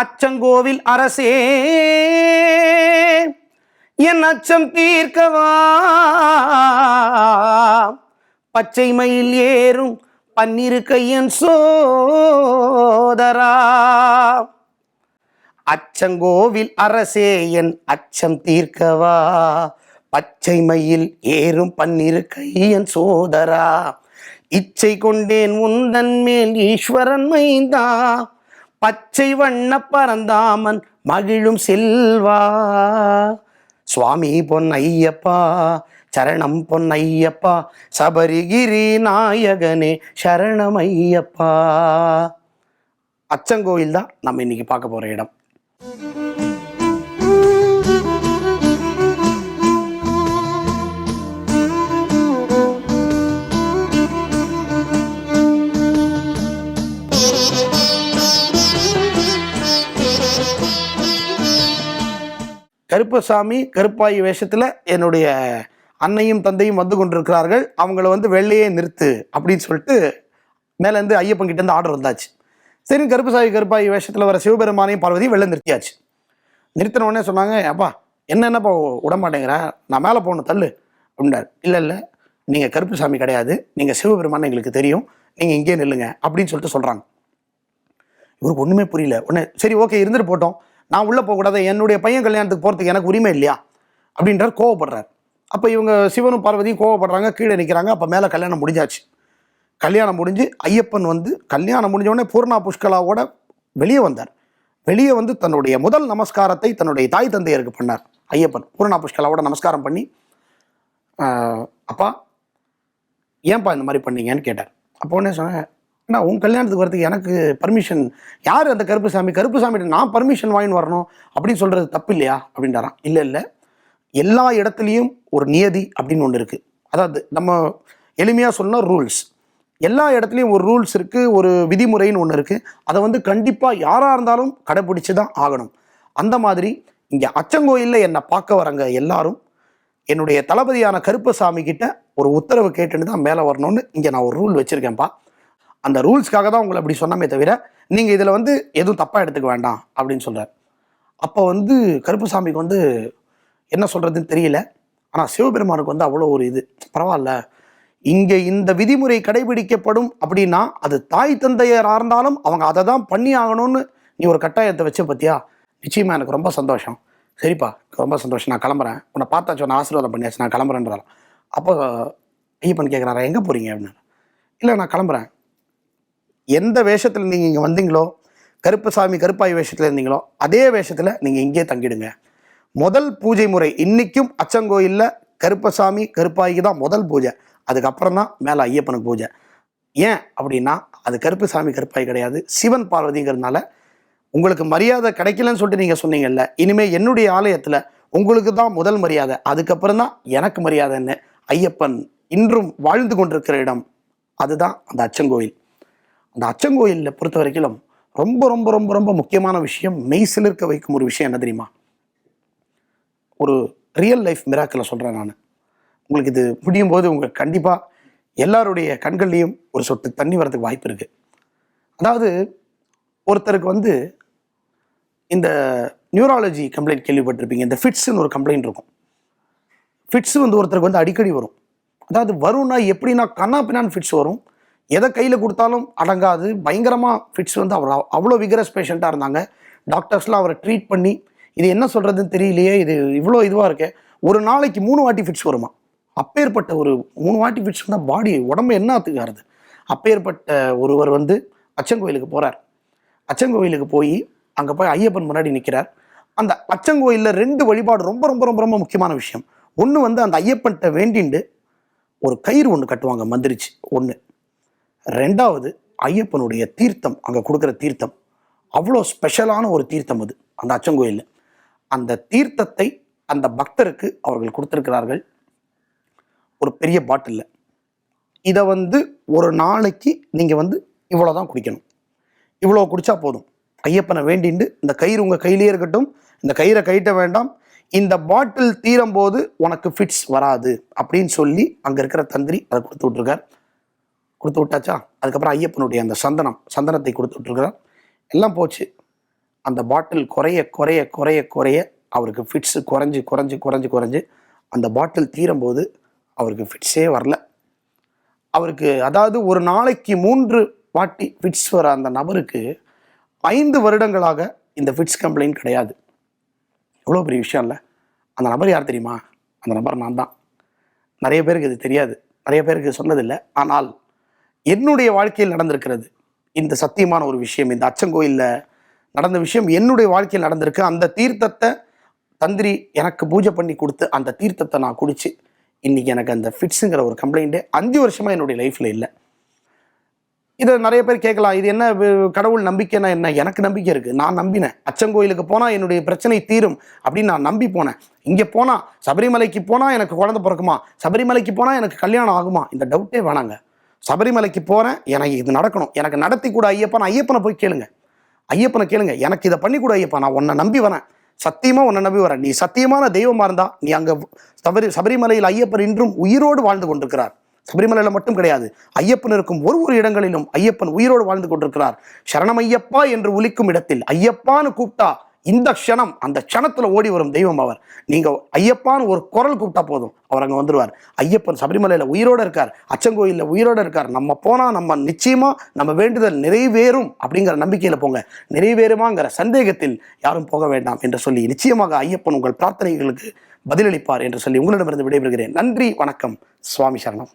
அச்சங்கோவில் அரசே என் அச்சம் தீர்க்கவா? பச்சை மயில் ஏறும் பன்னிரு கையன் சோதரா. அச்சங்கோவில் அரசே என் அச்சம் தீர்க்கவா? பச்சை மயில் ஏறும் பன்னிரு கையன் சோதரா. இச்சை கொண்டேன் உந்தன் மேல் ஈஸ்வரன் மைந்தா. பச்சை வண்ண பரந்தாமன் மகிழும் செல்வா. சுவாமி பொன்னையப்பா சரணம் பொன்னையப்பா சபரிகிரி நாயகனே சரணம் ஐயப்பா அச்சங்கோயில் தான் நம்ம இன்னைக்கு பார்க்க போகிற இடம். கருப்பசாமி கருப்பாயி வேஷத்தில் என்னுடைய அன்னையும் தந்தையும் வந்து கொண்டிருக்கிறார்கள். அவங்கள வந்து வெள்ளையே நிறுத்து அப்படின்னு சொல்லிட்டு மேலேருந்து ஐயப்பன் கிட்ட இருந்து ஆர்டர் வந்தாச்சு. சரி கருப்பசாமி கருப்பாயி வேஷத்தில் வர சிவபெருமானையும் பார்வதியும் வெளில நிறுத்தியாச்சு. நிறுத்தின உடனே சொன்னாங்க அப்பா என்னென்னப்பா விட மாட்டேங்கிற? நான் மேலே போகணும் தள்ளு. அப்படின்னார். இல்லை இல்லை நீங்கள் கருப்புசாமி கிடையாது. நீங்கள் சிவபெருமான் எங்களுக்கு தெரியும். நீங்கள் இங்கேயே நில்லுங்க. அப்படின்னு சொல்லிட்டு சொல்கிறாங்க இவருக்கு ஒன்றுமே புரியல. உடனே சரி ஓகே இருந்துட்டு போட்டோம். நான் உள்ளே போகக்கூடாது என்னுடைய பையன் கல்யாணத்துக்கு போகிறதுக்கு எனக்கு உரிமை இல்லையா? அப்படின்றார் கோவப்படுறார். அப்போ இவங்க சிவனும் பார்வதியும் கோவப்படுறாங்க கீழே நிற்கிறாங்க அப்போ மேலே கல்யாணம் முடிஞ்சாச்சு. கல்யாணம் முடிஞ்சு ஐயப்பன் வந்து கல்யாணம் முடிஞ்சோடனே பூர்ணா புஷ்கலாவோட வெளியே வந்தார். வெளியே வந்து தன்னுடைய முதல் நமஸ்காரத்தை தன்னுடைய தாய் தந்தையருக்கு பண்ணார் ஐயப்பன். பூர்ணா புஷ்கலாவோட நமஸ்காரம் பண்ணி அப்பா ஏன்பா இந்த மாதிரி பண்ணீங்கன்னு கேட்டார். அப்போ உடனே சொன்னேன் ஏன்னா உன் கல்யாணத்துக்கு வரதுக்கு எனக்கு பர்மிஷன் யார் அந்த கருப்புசாமி? சாமிகிட்ட நான் பர்மிஷன் வாங்கின்னு வரணும் அப்படின்னு சொல்கிறது தப்பு இல்லையா அப்படின்றாராம். இல்லை இல்லை. எல்லா இடத்துலையும் ஒரு நியதி அப்படின்னு ஒன்று இருக்குது அதாவது நம்ம எளிமையாக சொன்ன ரூல்ஸ் எல்லா இடத்துலையும் ஒரு ரூல்ஸ் இருக்குது ஒரு விதிமுறைன்னு ஒன்று இருக்குது அதை வந்து கண்டிப்பாக யாராக இருந்தாலும் கடைப்பிடிச்சு தான் ஆகணும். அந்த மாதிரி இங்கே அச்சங்கோயிலில் என்னை பார்க்க வரங்க எல்லாரும் என்னுடைய தளபதியான கருப்பசாமி கிட்ட ஒரு உத்தரவு கேட்டுன்னு தான் மேலே வரணும்னு இங்கே நான் ஒரு ரூல் வச்சுருக்கேன்ப்பா. அந்த ரூல்ஸ்க்காக தான் உங்களை அப்படி சொன்னமே தவிர நீங்கள் இதில் வந்து எதுவும் தப்பாக எடுத்துக்க வேண்டாம் அப்படின்னு சொல்கிறார் அப்போ வந்து கருப்புசாமிக்கு வந்து என்ன சொல்கிறதுன்னு தெரியல. ஆனால் சிவபெருமானுக்கு வந்து அவ்வளோ ஒரு இது. பரவாயில்ல. இங்கே இந்த விதிமுறை கடைபிடிக்கப்படும் அப்படின்னா அது தாய் தந்தையராக இருந்தாலும் அவங்க அதை தான் பண்ணி ஆகணும்னு நீ ஒரு கட்டாயத்தை வச்ச பத்தியா? நிச்சயமாக எனக்கு ரொம்ப சந்தோஷம். சரிப்பா ரொம்ப சந்தோஷம். நான் கிளம்புறேன். உன்னை பார்த்தாச்சு உன்னை ஆசீர்வாதம் பண்ணியாச்சு. நான் கிளம்புறேன்றாலும் அப்போ ஐயப்பன் கேட்குறாரா எங்கே போகிறீங்க அப்படின்னு இல்லை நான் கிளம்புறேன். எந்த வேஷத்தில் நீங்கள் இங்கே வந்தீங்களோ கருப்பசாமி கருப்பாய் வேஷத்தில் இருந்தீங்களோ அதே வேஷத்தில் நீங்கள் இங்கே தங்கிடுங்க. முதல் பூஜை முறை இன்றைக்கும் அச்சங்கோயிலில் கருப்பசாமி கருப்பாய்க்கு தான் முதல் பூஜை. அதுக்கப்புறம் தான் மேலே ஐயப்பனுக்கு பூஜை. ஏன் அப்படின்னா அது கருப்புசாமி கருப்பாய் கிடையாது. சிவன் பார்வதிங்கிறதுனால உங்களுக்கு மரியாதை கிடைக்கலன்னு சொல்லிட்டு நீங்கள் சொன்னீங்கல்ல இனிமேல் என்னுடைய ஆலயத்தில் உங்களுக்கு தான் முதல் மரியாதை. அதுக்கப்புறம் தான் எனக்கு மரியாதைன்னு ஐயப்பன் இன்றும் வாழ்ந்து கொண்டிருக்கிற இடம். அதுதான் அந்த அச்சங்கோயில். அந்த அச்சங்கோயிலில் பொறுத்த வரைக்கும் ரொம்ப ரொம்ப ரொம்ப ரொம்ப முக்கியமான விஷயம் மெய் சிலிர்க்க வைக்கும் ஒரு விஷயம் என்ன தெரியுமா? ஒரு ரியல் லைஃப் மிராக்கில் சொல்கிறேன் நான். உங்களுக்கு இது முடியும் போது உங்களுக்கு கண்டிப்பாக எல்லாருடைய கண்கள்லேயும் ஒரு சொட்டு தண்ணி வரதுக்கு வாய்ப்பு இருக்குது அதாவது ஒருத்தருக்கு வந்து இந்த நியூராலஜி கம்ப்ளைண்ட் கேள்விப்பட்டிருப்பீங்க. இந்த ஃபிட்ஸுன்னு ஒரு கம்ப்ளைண்ட் இருக்கும். ஃபிட்ஸ் வந்து ஒருத்தருக்கு வந்து அடிக்கடி வரும். அதாவது வரும்னா எப்படின்னா கண்ணா பின்னான்னு ஃபிட்ஸ் வரும். எதை கையில் கொடுத்தாலும் அடங்காது. பயங்கரமாக ஃபிட்ஸ் வந்து அவர் அவ்வளோ விகரஸ் பேஷண்ட்டாக இருந்தாங்க. டாக்டர்ஸ்லாம் அவரை ட்ரீட் பண்ணி இது என்ன சொல்கிறதுன்னு தெரியலையே இது இவ்வளோ இதுவாக இருக்கே. ஒரு நாளைக்கு மூணு வாட்டி ஃபிட்ஸ் வருமா? அப்பேற்பட்ட ஒரு மூணு வாட்டி ஃபிட்ஸ் வந்தால் பாடி உடம்பு என்ன ஆத்துக்காருது அப்பேற்பட்ட ஒருவர் வந்து அச்சங்கோயிலுக்கு போகிறார் அச்சங்கோயிலுக்கு போய் அங்கே போய் ஐயப்பன் முன்னாடி நிற்கிறார் அந்த அச்சங்கோயிலில் ரெண்டு வழிபாடு ரொம்ப ரொம்ப ரொம்ப ரொம்ப முக்கியமான விஷயம். ஒன்று வந்து அந்த ஐயப்பன்கிட்ட வேண்டிண்டு ஒரு கயிறு ஒன்று கட்டுவாங்க மந்திரிச்சு. ஒன்று ரெண்டாவது ஐயப்பனுடைய தீர்த்தம் அங்கே கொடுக்குற தீர்த்தம். அவ்வளோ ஸ்பெஷலான ஒரு தீர்த்தம் அது அந்த அச்சங்கோயிலில். அந்த தீர்த்தத்தை அந்த பக்தருக்கு அவர்கள் கொடுத்துருக்கிறார்கள். ஒரு பெரிய பாட்டிலில் இதை வந்து ஒரு நாளைக்கு நீங்கள் வந்து இவ்வளோ தான் குடிக்கணும். இவ்வளோ குடித்தா போதும். ஐயப்பனை வேண்டிண்டு இந்த கயிறு உங்கள் கையிலே இருக்கட்டும் இந்த கயிறை கைட்ட வேண்டாம். இந்த பாட்டில் தீரும் போது உனக்கு ஃபிட்ஸ் வராது அப்படின்னு சொல்லி அங்கே இருக்கிற தந்திரி அதை கொடுத்து விட்ருக்கார் கொடுத்து விட்டாச்சா? அதுக்கப்புறம் ஐயப்பனுடைய அந்த சந்தனம் சந்தனத்தை கொடுத்து விட்ருக்கிறார் எல்லாம் போச்சு. அந்த பாட்டில் குறைய குறைய குறைய குறைய அவருக்கு ஃபிட்ஸு குறைஞ்சி குறைஞ்சி குறைஞ்சி குறைஞ்சி அந்த பாட்டில் தீரும்போது அவருக்கு ஃபிட்ஸே வரல. அவருக்கு அதாவது ஒரு நாளைக்கு மூன்று வாட்டி ஃபிட்ஸ் வர அந்த நபருக்கு ஐந்து வருடங்களாக இந்த ஃபிட்ஸ் கம்ப்ளைண்ட் கிடையாது. எவ்வளோ பெரிய விஷயம் இல்லை. அந்த நபர் யார் தெரியுமா? அந்த நபர் நான் தான். நிறைய பேருக்கு இது தெரியாது. நிறைய பேருக்கு சொன்னதில்லை. ஆனால் என்னுடைய வாழ்க்கையில் நடந்திருக்கிறது. இந்த சத்தியமான ஒரு விஷயம் இந்த அச்சங்கோயிலில் நடந்த விஷயம் என்னுடைய வாழ்க்கையில் நடந்திருக்கு. அந்த தீர்த்தத்தை தந்திரி எனக்கு பூஜை பண்ணி கொடுத்து அந்த தீர்த்தத்தை நான் குடிச்சு இன்னைக்கு எனக்கு அந்த ஃபிட்ஸுங்கிற ஒரு கம்ப்ளைண்ட்டு அஞ்சு வருஷமாக என்னுடைய லைஃப்பில் இல்லை. இதை நிறைய பேர் கேட்கலாம். இது என்ன கடவுள் நம்பிக்கைன்னா என்ன? எனக்கு நம்பிக்கை இருக்குது நான் நம்பினேன். அச்சங்கோயிலுக்கு போனால் என்னுடைய பிரச்சனை தீரும் அப்படின்னு நான் நம்பி போனேன். இங்கே போனால் சபரிமலைக்கு போனால் எனக்கு குழந்தை பிறக்குமா? சபரிமலைக்கு போனால் எனக்கு கல்யாணம் ஆகுமா? இந்த டவுட்டே வேணாங்க. சபரிமலைக்கு போகிறேன் எனக்கு இது நடக்கணும். எனக்கு நடத்தி கூட ஐயப்பன். ஐயப்பனை போய் கேளுங்க. ஐயப்பனை கேளுங்க. எனக்கு இதை பண்ணி கூட ஐயப்பா. நான் உன்னை நம்பி வரேன். சத்தியமாக உன்னை நம்பி வரேன். நீ சத்தியமான தெய்வமாக இருந்தா நீ அங்கே சபரி சபரிமலையில் ஐயப்பன் இன்றும் உயிரோடு வாழ்ந்து கொண்டிருக்கிறார். சபரிமலையில் மட்டும் கிடையாது. ஐயப்பன் இருக்கும் ஒரு ஒரு இடங்களிலும் ஐயப்பன் உயிரோடு வாழ்ந்து கொண்டிருக்கிறார். சரணம் ஐயப்பா என்று ஒலிக்கும் இடத்தில் ஐயப்பான்னு கூப்பிட்டா இந்த க்ஷணம் அந்த க்ஷணத்துல ஓடி வரும் தெய்வம் அவர். நீங்க ஐயப்பான்னு ஒரு குரல் கூப்பிட்டா போதும் அவர் அங்கே வந்துடுவார் ஐயப்பன் சபரிமலையில உயிரோட இருக்கார் அச்சங்கோயிலில் உயிரோட இருக்கார். நம்ம போனால் நம்ம நிச்சயமா நம்ம வேண்டுதல் நிறைவேறும் அப்படிங்கிற நம்பிக்கையில போங்க. நிறைவேறுமாங்கிற சந்தேகத்தில் யாரும் போக வேண்டாம் என்று சொல்லி நிச்சயமாக ஐயப்பன் உங்கள் பிரார்த்தனைகளுக்கு பதிலளிப்பார் என்று சொல்லி உங்களிடமிருந்து விடைபெறுகிறேன். நன்றி வணக்கம். சுவாமி சரணம்.